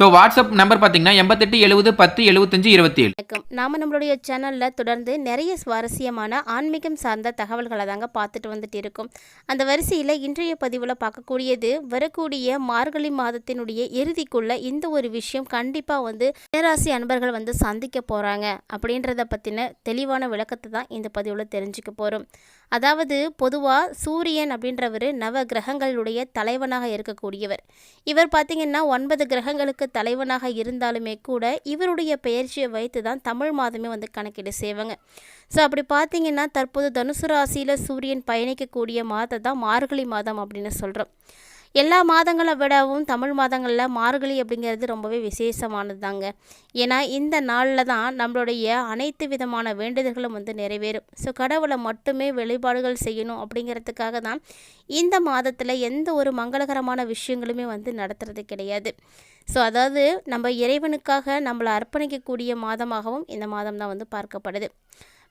So WhatsApp number பார்த்தீங்கன்னா எண்பத்தெட்டு எழுபது பத்து எழுபத்தஞ்சு இருபத்தி ஏழு நாம நம்மளுடைய சேனலில் தொடர்ந்து நிறைய சுவாரஸ்யமான ஆன்மீகம் சார்ந்த தகவல்களை தாங்க பார்த்துட்டு வந்துட்டு இருக்கோம். அந்த வரிசையில் இன்றைய பதிவில் பார்க்கக்கூடியது வரக்கூடிய மார்கழி மாதத்தினுடைய இறுதிக்குள்ள இந்த ஒரு விஷயம் கண்டிப்பாக வந்து பேராசி அன்பர்கள் வந்து சந்திக்க போகிறாங்க அப்படின்றத பற்றின தெளிவான விளக்கத்தை தான் இந்த பதிவில் தெரிஞ்சுக்க போகிறோம் அதாவது பொதுவாக சூரியன் அப்படின்றவர் நவ கிரகங்களுடைய தலைவனாக இருக்கக்கூடியவர். இவர் பார்த்திங்கன்னா ஒன்பது கிரகங்களுக்கு தலைவனாக இருந்தாலுமே கூட இவருடைய பெயர்ச்சியை வைத்து தான் தமிழ் மாதமே வந்து கணக்கீடு செய்வாங்க. ஸோ அப்படி பார்த்தீங்கன்னா தற்போது தனுசு ராசியில் சூரியன் பயணிக்கக்கூடிய மாதம் தான் மார்கழி மாதம் அப்படின்னு சொல்கிறோம் எல்லா மாதங்களை விடவும் தமிழ் மாதங்களில் மார்கழி அப்படிங்கிறது ரொம்பவே விசேஷமானது தாங்க ஏன்னா இந்த நாளில் தான் நம்மளுடைய அனைத்து விதமான வேண்டுதல்களும் வந்து நிறைவேறும். ஸோ கடவுளை மட்டுமே வழிபாடுகள் செய்யணும் அப்படிங்கிறதுக்காக தான் இந்த மாதத்தில் எந்த ஒரு மங்களகரமான விஷயங்களுமே வந்து நடத்துறது கிடையாது. ஸோ அதாவது நம்ம இறைவனுக்காக நம்மளை அர்ப்பணிக்கக்கூடிய மாதமாகவும் இந்த மாதம் தான் வந்து பார்க்கப்படுது.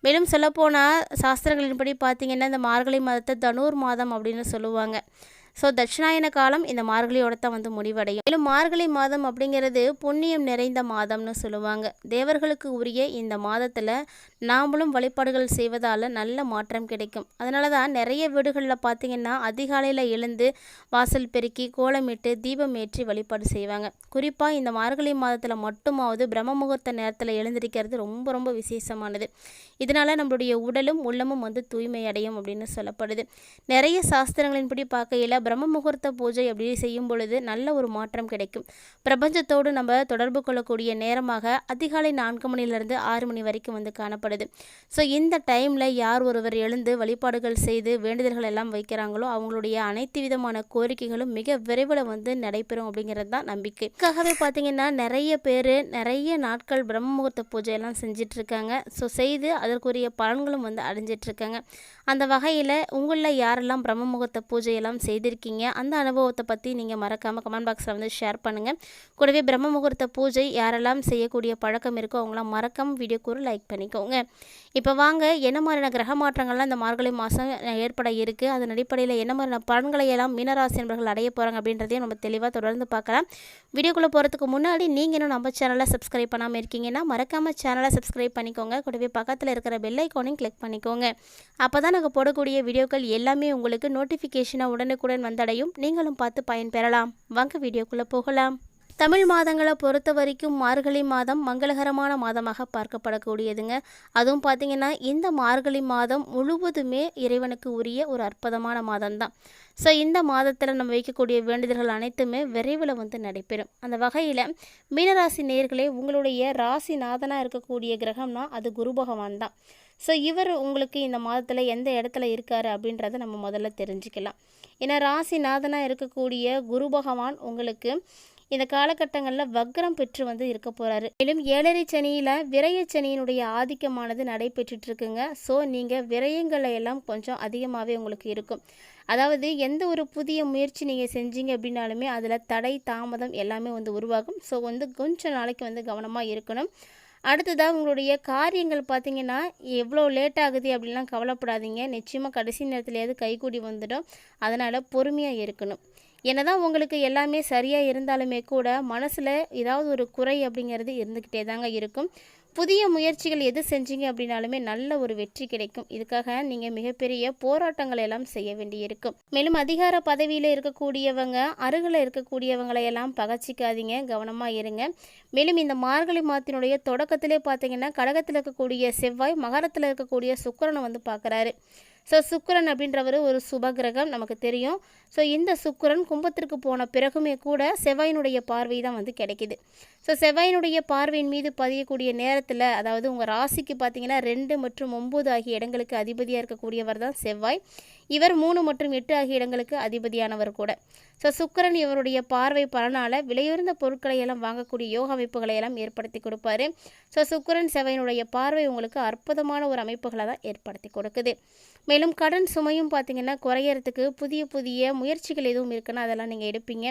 மேலும் சொல்லப்போனால் சாஸ்திரங்களின்படி பார்த்திங்கன்னா இந்த மார்கழி மாதத்தை தனூர் மாதம் அப்படின்னு சொல்லுவாங்க. ஸோ தட்சிணாயன காலம் இந்த மார்கழியோட தான் வந்து முடிவடையும். மேலும் மார்கழி மாதம் அப்படிங்கிறது புண்ணியம் நிறைந்த மாதம்னு சொல்லுவாங்க. தேவர்களுக்கு உரிய இந்த மாதத்தில் நாமளும் வழிபாடுகள் செய்வதால் நல்ல மாற்றம் கிடைக்கும். அதனால தான் நிறைய வீடுகளில் பார்த்திங்கன்னா அதிகாலையில் எழுந்து வாசல் பெருக்கி கோலமிட்டு தீபம் ஏற்றி வழிபாடு செய்வாங்க. குறிப்பாக இந்த மார்கழி மாதத்தில் மட்டுமாவது பிரம்ம முகூர்த்த நேரத்தில் எழுந்திருக்கிறது ரொம்ப ரொம்ப விசேஷமானது. இதனால் நம்மளுடைய உடலும் உள்ளமும் வந்து தூய்மை அடையும் அப்படின்னு சொல்லப்படுது. நிறைய சாஸ்திரங்களின்படி பார்க்கையில் பிரம்ம முகூர்த்த பூஜை அப்படி செய்யும் பொழுது நல்ல ஒரு மாற்றம் கிடைக்கும். பிரபஞ்சத்தோடு நம்ம தொடர்பு கொள்ளக்கூடிய நேரமாக அதிகாலை நான்கு மணிலேருந்து ஆறு மணி வரைக்கும் வந்து காணப்படுது. ஸோ இந்த டைமில் யார் ஒருவர் எழுந்து வழிபாடுகள் செய்து வேண்டுதல்கள் எல்லாம் வைக்கிறாங்களோ அவங்களுடைய அனைத்து விதமான கோரிக்கைகளும் மிக விரைவில் வந்து நடைபெறும் அப்படிங்கிறது தான் நம்பிக்கை. இதுக்காகவே பார்த்தீங்கன்னா நிறைய பேர் நிறைய நாட்கள் பிரம்ம முகூர்த்த பூஜையெல்லாம் செஞ்சிட்ருக்காங்க. ஸோ செய்து அதற்குரிய பலன்களும் வந்து அடைஞ்சிட்ருக்காங்க. அந்த வகையில் உங்களில் யாரெல்லாம் பிரம்ம முகூர்த்த பூஜையெல்லாம் செய்திருக்கீங்க அந்த அனுபவத்தை பற்றி நீங்கள் மறக்காமல் கமெண்ட் பாக்ஸில் வந்து ஷேர் பண்ணுங்கள் கூடவே பிரம்ம முகூர்த்த பூஜை யாரெல்லாம் செய்யக்கூடிய பழக்கம் இருக்கோ அவங்களாம் மறக்காம வீடியோக்கு ஒரு லைக் பண்ணிக்கோங்க. இப்போ வாங்க என்ன மாதிரியான கிரக மாற்றங்கள்லாம் இந்த மார்கழி மாதம் ஏற்பட இருக்குது அதன் அடிப்படையில் என்ன மாதிரியான பலன்களை எல்லாம் மீனராசி என்பர்கள் அடைய போகிறாங்க அப்படின்றதையும் நம்ம தெளிவாக தொடர்ந்து பார்க்கலாம். வீடியோக்குள்ளே போகிறதுக்கு முன்னாடி நீங்கள் இன்னும் நம்ம சேனலை சப்ஸ்கிரைப் பண்ணாமல் இருக்கீங்கன்னா மறக்காமல் சேனலை சப்ஸ்கிரைப் பண்ணிக்கோங்க. கூடவே பக்கத்தில் இருக்கிற பெல் ஐக்கானையும் கிளிக் பண்ணிக்கோங்க. அப்போ தான் நாங்கள் போடக்கூடிய வீடியோக்கள் எல்லாமே உங்களுக்கு நோட்டிஃபிகேஷனாக உடனுக்குடன் வந்தடையும் நீங்களும் பார்த்து பயன் பெறலாம். வாங்க வீடியோக்குள்ளே போகலாம். தமிழ் மாதங்களை பொறுத்த வரைக்கும் மார்கழி மாதம் மங்களகரமான மாதமாக பார்க்கப்படக்கூடியதுங்க. அதுவும் பார்த்திங்கன்னா இந்த மார்கழி மாதம் முழுவதுமே இறைவனுக்கு உரிய ஒரு அற்புதமான மாதம்தான். ஸோ இந்த மாதத்தில் நம்ம வைக்கக்கூடிய வேண்டுதல்கள் அனைத்துமே விரைவில் வந்து நடைபெறும். அந்த வகையில் மீனராசி நேர்களே உங்களுடைய ராசி நாதனாக இருக்கக்கூடிய கிரகம்னா அது குரு பகவான் தான் ஸோ இவர் உங்களுக்கு இந்த மாதத்தில் எந்த இடத்துல இருக்கார் அப்படின்றத நம்ம முதல்ல தெரிஞ்சுக்கலாம். ஏன்னா ராசிநாதனாக இருக்கக்கூடிய குரு பகவான் உங்களுக்கு இந்த காலகட்டங்களில் வக்ரம் பெற்று வந்து இருக்க போகிறாரு மேலும் ஏழரை சனியில் விரய சனியினுடைய ஆதிக்கமானது நடைபெற்றுட்டு இருக்குங்க ஸோ நீங்கள் விரயங்களை எல்லாம் கொஞ்சம் அதிகமாகவே உங்களுக்கு இருக்கும். அதாவது எந்த ஒரு புதிய முயற்சி நீங்கள் செஞ்சீங்க அப்படின்னாலுமே அதில் தடை தாமதம் எல்லாமே வந்து உருவாகும். ஸோ வந்து கொஞ்சம் நாளைக்கு வந்து கவனமாக இருக்கணும். அடுத்ததாக உங்களுடைய காரியங்கள் பார்த்தீங்கன்னா எவ்வளோ லேட் ஆகுது அப்படிலாம் கவலைப்படாதீங்க. நிச்சயமாக கடைசி நேரத்துலையாவது கைகூடி வந்துடும். அதனால் பொறுமையாக இருக்கணும். என்னதான் உங்களுக்கு எல்லாமே சரியாக இருந்தாலுமே கூட மனசில் ஏதாவது ஒரு குறை அப்படிங்கிறது இருந்துக்கிட்டே தாங்க இருக்கும். புதிய முயற்சிகள் எது செஞ்சீங்க அப்படின்னாலுமே நல்ல ஒரு வெற்றி கிடைக்கும். இதுக்காக நீங்கள் மிகப்பெரிய போராட்டங்களை எல்லாம் செய்ய வேண்டியிருக்கும். மேலும் அதிகார பதவியில் இருக்கக்கூடியவங்க அருகில் இருக்கக்கூடியவங்களை எல்லாம் பகச்சிக்காதீங்க. கவனமாக இருங்க. மேலும் இந்த மார்கழி மாதத்தினுடைய தொடக்கத்திலே பார்த்தீங்கன்னா கடகத்தில் இருக்கக்கூடிய செவ்வாய் மகரத்தில் இருக்கக்கூடிய சுக்கரனை வந்து பார்க்குறாரு ஸோ சுக்கிரன் அப்படின்றவர் ஒரு சுபகிரகம் நமக்கு தெரியும். ஸோ இந்த சுக்கிரன் கும்பத்திற்கு போன பிறகுமே கூட செவ்வாயினுடைய பார்வை தான் வந்து கிடைக்குது. ஸோ செவ்வாயினுடைய பார்வையின் மீது பதியக்கூடிய நேரத்தில் அதாவது உங்கள் ராசிக்கு பார்த்தீங்கன்னா ரெண்டு மற்றும் ஒம்பது ஆகிய இடங்களுக்கு அதிபதியாக இருக்கக்கூடியவர் தான் செவ்வாய். இவர் மூணு மற்றும் எட்டு ஆகிய இடங்களுக்கு அதிபதியானவர் கூட. ஸோ சுக்கிரன் இவருடைய பார்வை பலனால் விலையுறந்த பொருட்களை எல்லாம் வாங்கக்கூடிய யோக அமைப்புகளை எல்லாம் ஏற்படுத்தி கொடுப்பாரு. ஸோ சுக்கிரன் செவையினுடைய பார்வை உங்களுக்கு அற்புதமான ஒரு அமைப்புகளை தான் ஏற்படுத்தி கொடுக்குது. மேலும் கடன் சுமையும் பார்த்தீங்கன்னா குறையறதுக்கு புதிய புதிய முயற்சிகள் எதுவும் இருக்குன்னா அதெல்லாம் நீங்கள் எடுப்பீங்க.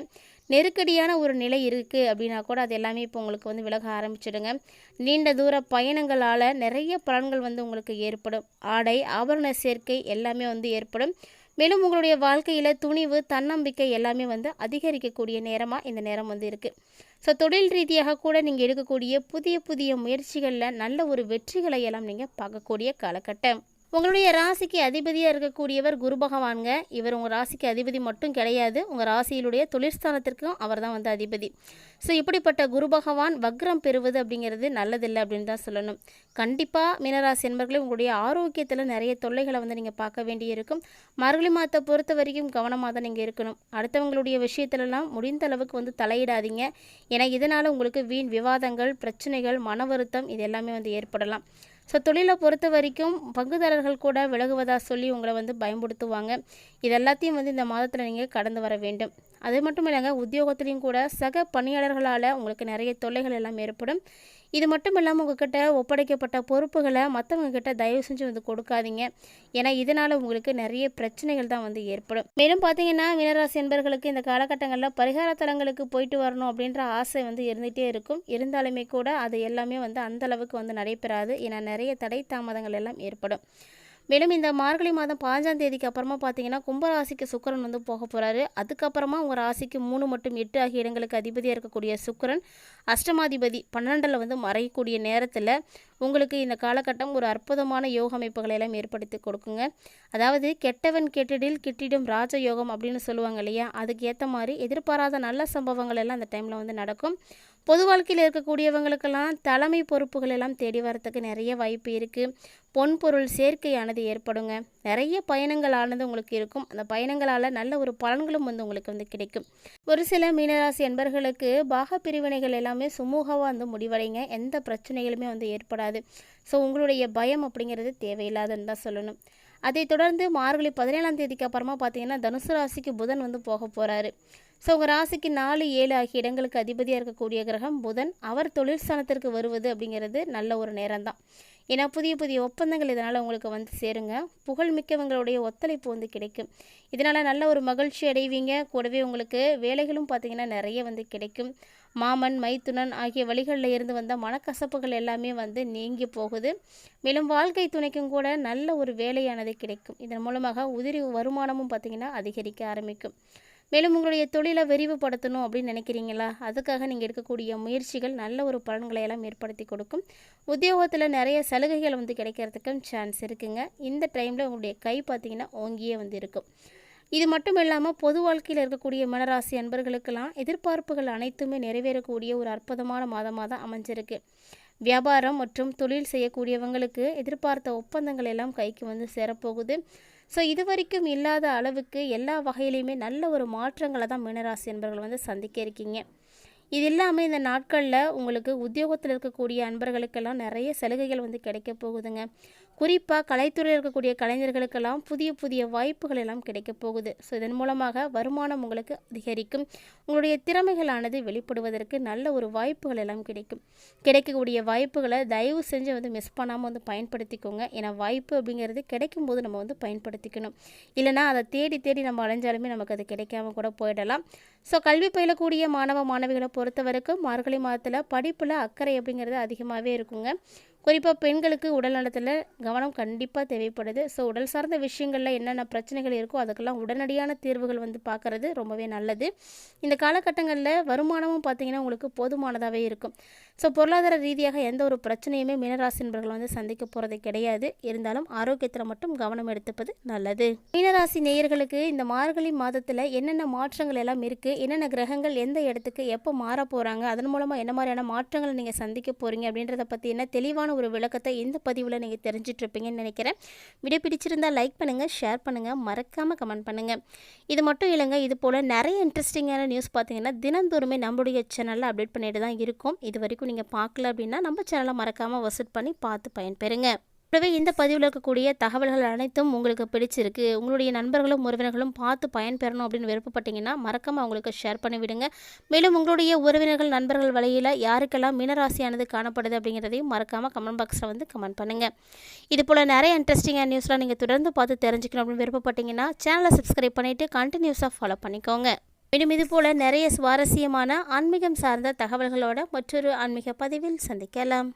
நெருக்கடியான ஒரு நிலை இருக்குது அப்படின்னா கூட அது எல்லாமே இப்போ உங்களுக்கு வந்து விலக ஆரம்பிச்சிடுங்க. நீண்ட தூர பயணங்களால் நிறைய பலன்கள் வந்து உங்களுக்கு ஏற்படும். ஆடை ஆபரண சேர்க்கை எல்லாமே வந்து ஏற்படும். மேலும் உங்களுடைய வாழ்க்கையில் துணிவு தன்னம்பிக்கை எல்லாமே வந்து அதிகரிக்கக்கூடிய நேரமாக இந்த நேரம் வந்து இருக்குது ஸோ தொழில் ரீதியாக கூட நீங்கள் எடுக்கக்கூடிய புதிய புதிய முயற்சிகளில் நல்ல ஒரு வெற்றிகளை எல்லாம் நீங்கள் பார்க்கக்கூடிய காலகட்டம். உங்களுடைய ராசிக்கு அதிபதியாக இருக்கக்கூடியவர் குரு பகவான்ங்க. இவர் உங்கள் ராசிக்கு அதிபதி மட்டும் கிடையாது. உங்கள் ராசியிலுடைய தொழிற்ஸ்தானத்திற்கும் அவர் தான் வந்து அதிபதி. ஸோ இப்படிப்பட்ட குரு பகவான் வக்ரம் பெறுவது அப்படிங்கிறது நல்லதில்லை அப்படின்னு தான் சொல்லணும். கண்டிப்பாக மீனராசி என்பர்களே உங்களுடைய ஆரோக்கியத்தில் நிறைய தொல்லைகளை வந்து நீங்கள் பார்க்க வேண்டியிருக்கும். மார்கழி மாதத்தை பொறுத்த வரைக்கும் கவனமாக தான் நீங்கள் இருக்கணும். அடுத்தவங்களுடைய விஷயத்துலலாம் முடிந்த அளவுக்கு வந்து தலையிடாதீங்க. ஏன்னா இதனால் உங்களுக்கு வீண் விவாதங்கள் பிரச்சனைகள் மன வருத்தம் இது எல்லாமே வந்து ஏற்படலாம். ஸோ தொழிலை பொறுத்த வரைக்கும் பங்குதாரர்கள் கூட விலகுவதா சொல்லி உங்களை வந்து பயன்படுத்துவாங்க இது எல்லாத்தையும் வந்து இந்த மாதத்தில் நீங்கள் கடந்து வர வேண்டும். அது மட்டும் இல்லைங்க உத்தியோகத்துலேயும் கூட சக பணியாளர்களால் உங்களுக்கு நிறைய தொல்லைகள் எல்லாம் ஏற்படும். இது மட்டும் இல்லாமல் உங்ககிட்ட ஒப்படைக்கப்பட்ட பொறுப்புகளை மற்றவங்கக்கிட்ட தயவு செஞ்சு வந்து கொடுக்காதீங்க. ஏன்னா இதனால் உங்களுக்கு நிறைய பிரச்சனைகள் தான் வந்து ஏற்படும். மேலும் பார்த்தீங்கன்னா மீனராசி என்பர்களுக்கு இந்த காலகட்டங்களில் பரிகார தலங்களுக்கு போயிட்டு வரணும் அப்படின்ற ஆசை வந்து இருந்துகிட்டே இருக்கும். இருந்தாலுமே கூட அது எல்லாமே வந்து அந்த அளவுக்கு வந்து நடைபெறாது. ஏன்னா நிறைய தடை தாமதங்கள் எல்லாம் ஏற்படும். மேலும் இந்த மார்கழி மாதம் பாஞ்சாம் தேதிக்கு அப்புறமா பார்த்தீங்கன்னா கும்பராசிக்கு சுக்கரன் வந்து போக போகிறாரு அதுக்கப்புறமா உங்கள் ராசிக்கு மூணு மற்றும் எட்டு ஆகிய இடங்களுக்கு அதிபதியாக இருக்கக்கூடிய சுக்கரன் அஷ்டமாதிபதி பன்னெண்டில் வந்து மறையக்கூடிய நேரத்தில் உங்களுக்கு இந்த காலகட்டம் ஒரு அற்புதமான யோக அமைப்புகளை எல்லாம் ஏற்படுத்தி கொடுக்குங்க. அதாவது கெட்டவன் கெட்டிடில் கிட்டிடும் ராஜ யோகம் அப்படின்னு சொல்லுவாங்க இல்லையா? அதுக்கு ஏற்ற மாதிரி எதிர்பாராத நல்ல சம்பவங்கள் எல்லாம் அந்த டைமில் வந்து நடக்கும். பொது வாழ்க்கையில் இருக்கக்கூடியவங்களுக்கெல்லாம் தலைமை பொறுப்புகள் எல்லாம் தேடி வரத்துக்கு நிறைய வாய்ப்பு இருக்குது பொன் பொருள் சேர்க்கையானது ஏற்படுங்க. நிறைய பயணங்களானது உங்களுக்கு இருக்கும். அந்த பயணங்களால் நல்ல ஒரு பலன்களும் வந்து உங்களுக்கு வந்து கிடைக்கும். ஒரு சில மீனராசி என்பர்களுக்கு பாக பிரிவினைகள் எல்லாமே சுமூகமாக வந்து முடிவடைங்க. எந்த பிரச்சனைகளுமே வந்து ஏற்படாது. ஸோ உங்களுடைய பயம் அப்படிங்கிறது தேவையில்லாதுன்னு தான் சொல்லணும். அதை தொடர்ந்து மார்கழி பதினேழாம் தேதிக்கு அப்புறமா பார்த்தீங்கன்னா தனுசு ராசிக்கு புதன் வந்து போக போகிறாரு ஸோ உங்கள் ராசிக்கு நாலு ஏழு ஆகிய இடங்களுக்கு அதிபதியாக இருக்கக்கூடிய கிரகம் புதன் அவர் தொழில் ஸ்தானத்திற்கு வருவது அப்படிங்கிறது நல்ல ஒரு நேரம் தான் ஏன்னா புதிய புதிய ஒப்பந்தங்கள் இதனால் உங்களுக்கு வந்து சேருங்க. புகழ்மிக்கவங்களுடைய ஒத்துழைப்பு வந்து கிடைக்கும். இதனால் நல்ல ஒரு மகிழ்ச்சி அடைவீங்க. கூடவே உங்களுக்கு வேலைகளும் பார்த்திங்கன்னா நிறைய வந்து கிடைக்கும். மாமன் மைத்துனன் ஆகிய வழிகளில் இருந்து வந்த மனக்கசப்புகள் எல்லாமே வந்து நீங்கி போகுது. மேலும் வாழ்க்கை துணைக்கும் கூட நல்ல ஒரு வேலையானது கிடைக்கும். இதன் மூலமாக உதிரி வருமானமும் பார்த்திங்கன்னா அதிகரிக்க ஆரம்பிக்கும். மேலும் உங்களுடைய தொழிலை விரிவுபடுத்தணும் அப்படின்னு நினைக்கிறீங்களா? அதுக்காக நீங்கள் எடுக்கக்கூடிய முயற்சிகள் நல்ல ஒரு பலன்களை எல்லாம் ஏற்படுத்தி கொடுக்கும். உத்தியோகத்தில் நிறைய சலுகைகள் வந்து கிடைக்கிறதுக்கும் சான்ஸ் இருக்குங்க. இந்த டைமில் உங்களுடைய கை பார்த்திங்கன்னா ஓங்கியே வந்து இருக்கும். இது மட்டும் இல்லாமல் பொது வாழ்க்கையில் இருக்கக்கூடிய மனராசி அன்பர்களுக்கெல்லாம் எதிர்பார்ப்புகள் அனைத்துமே நிறைவேறக்கூடிய ஒரு அற்புதமான மாதமாக தான் அமைஞ்சிருக்கு. வியாபாரம் மற்றும் தொழில் செய்யக்கூடியவங்களுக்கு எதிர்பார்த்த ஒப்பந்தங்கள் எல்லாம் கைக்கு வந்து சேரப்போகுது. ஸோ இது வரைக்கும் இல்லாத அளவுக்கு எல்லா வகையிலையுமே நல்ல ஒரு மாற்றங்களை தான் மீனராசி என்பர்கள் வந்து சந்திக்க இருக்கீங்க. இது இல்லாமல் இந்த நாட்களில் உங்களுக்கு உத்தியோகத்தில் இருக்கக்கூடிய அன்பர்களுக்கெல்லாம் நிறைய சலுகைகள் வந்து கிடைக்க போகுதுங்க. குறிப்பாக கலைத்துறையில் இருக்கக்கூடிய கலைஞர்களுக்கெல்லாம் புதிய புதிய வாய்ப்புகள் எல்லாம் கிடைக்க போகுது. ஸோ இதன் மூலமாக வருமானம் உங்களுக்கு அதிகரிக்கும். உங்களுடைய திறமைகளானது வெளிப்படுவதற்கு நல்ல ஒரு வாய்ப்புகள் எல்லாம் கிடைக்கும். கிடைக்கக்கூடிய வாய்ப்புகளை தயவு செஞ்சு வந்து மிஸ் பண்ணாமல் வந்து பயன்படுத்திக்கோங்க. ஏன்னா வாய்ப்பு அப்படிங்கிறது கிடைக்கும் போது நம்ம வந்து பயன்படுத்திக்கணும். இல்லைனா அதை தேடி தேடி நம்ம அலைஞ்சாலுமே நமக்கு அது கிடைக்காம கூட போயிடலாம். ஸோ கல்வி பயிலக்கூடிய மாணவ மாணவிகளை பொறுத்த வரைக்கும் மார்கழி மாதத்தில் படிப்பில் அக்கறை அப்படிங்கிறது அதிகமாகவே இருக்குங்க. குறிப்பாக பெண்களுக்கு உடல் நலத்தில் கவனம் கண்டிப்பாக தேவைப்படுது. ஸோ உடல் சார்ந்த விஷயங்களில் என்னென்ன பிரச்சனைகள் இருக்கோ அதுக்கெல்லாம் உடனடியான தீர்வுகள் வந்து பார்க்குறது ரொம்பவே நல்லது. இந்த காலகட்டங்களில் வருமானமும் பார்த்தீங்கன்னா உங்களுக்கு போதுமானதாகவே இருக்கும். ஸோ பொருளாதார ரீதியாக எந்த ஒரு பிரச்சனையுமே மீனராசி நண்பர்கள் வந்து சந்திக்க போகிறது கிடையாது. இருந்தாலும் ஆரோக்கியத்தில் மட்டும் கவனம் எடுத்துப்பது நல்லது. மீனராசி நேயர்களுக்கு இந்த மார்கழி மாதத்தில் என்னென்ன மாற்றங்கள் எல்லாம் இருக்குது என்னென்ன கிரகங்கள் எந்த இடத்துக்கு எப்போ மாற போகிறாங்க அதன் மூலமாக என்ன மாதிரியான மாற்றங்களை நீங்கள் சந்திக்க போகிறீங்க அப்படின்றத பற்றி என்ன தெளிவான ஒரு விளக்கத்தை இந்த பதிவில் நீங்கள் தெரிஞ்சிட்ருப்பீங்கன்னு நினைக்கிறேன். வீடியோ பிடிச்சிருந்தால் லைக் பண்ணுங்கள் ஷேர் பண்ணுங்கள் மறக்காமல் கமெண்ட் பண்ணுங்கள் இது மட்டும் இல்லைங்க இது போல் நிறைய இன்ட்ரெஸ்டிங்கான நியூஸ் பார்த்தீங்கன்னா தினந்தோறுமே நம்மளுடைய சேனலில் அப்டேட் பண்ணிட்டு தான் இருக்கும். இது வரைக்கும் நீங்கள் பார்க்கல அப்படின்னா நம்ம சேனலை மறக்காமல் விசிட் பண்ணி பார்த்து பயன்பெறுங்க. கூடவே இந்த பதிவில் இருக்கக்கூடிய தகவல்கள் அனைத்தும் உங்களுக்கு பிடிச்சிருக்கு. உங்களுடைய நண்பர்களும் உறவினர்களும் பார்த்து பயன்பெறணும் அப்படின்னு விருப்பப்பட்டீங்கன்னா மறக்காமல் அவங்களுக்கு ஷேர் பண்ணிவிடுங்க மேலும் உங்களுடைய உறவினர்கள் நண்பர்கள் வழியில் யாருக்கெல்லாம் மீனராசியானது காணப்படுது அப்படிங்கிறதையும் மறக்காமல் கமெண்ட் பாக்ஸில் வந்து கமெண்ட் பண்ணுங்கள் இது போல் நிறைய இன்ட்ரெஸ்டிங்கான நியூஸ்லாம் நீங்கள் தொடர்ந்து பார்த்து தெரிஞ்சுக்கணும் அப்படின்னு விருப்பப்பட்டீங்கன்னா சேனலை சப்ஸ்கிரைப் பண்ணிவிட்டு கண்டினியூஸாக ஃபாலோ பண்ணிக்கோங்க. மேலும் இது போல் நிறைய சுவாரஸ்யமான ஆன்மீகம் சார்ந்த தகவல்களோட மற்றொரு ஆன்மீக பதிவில் சந்திக்கலாம்.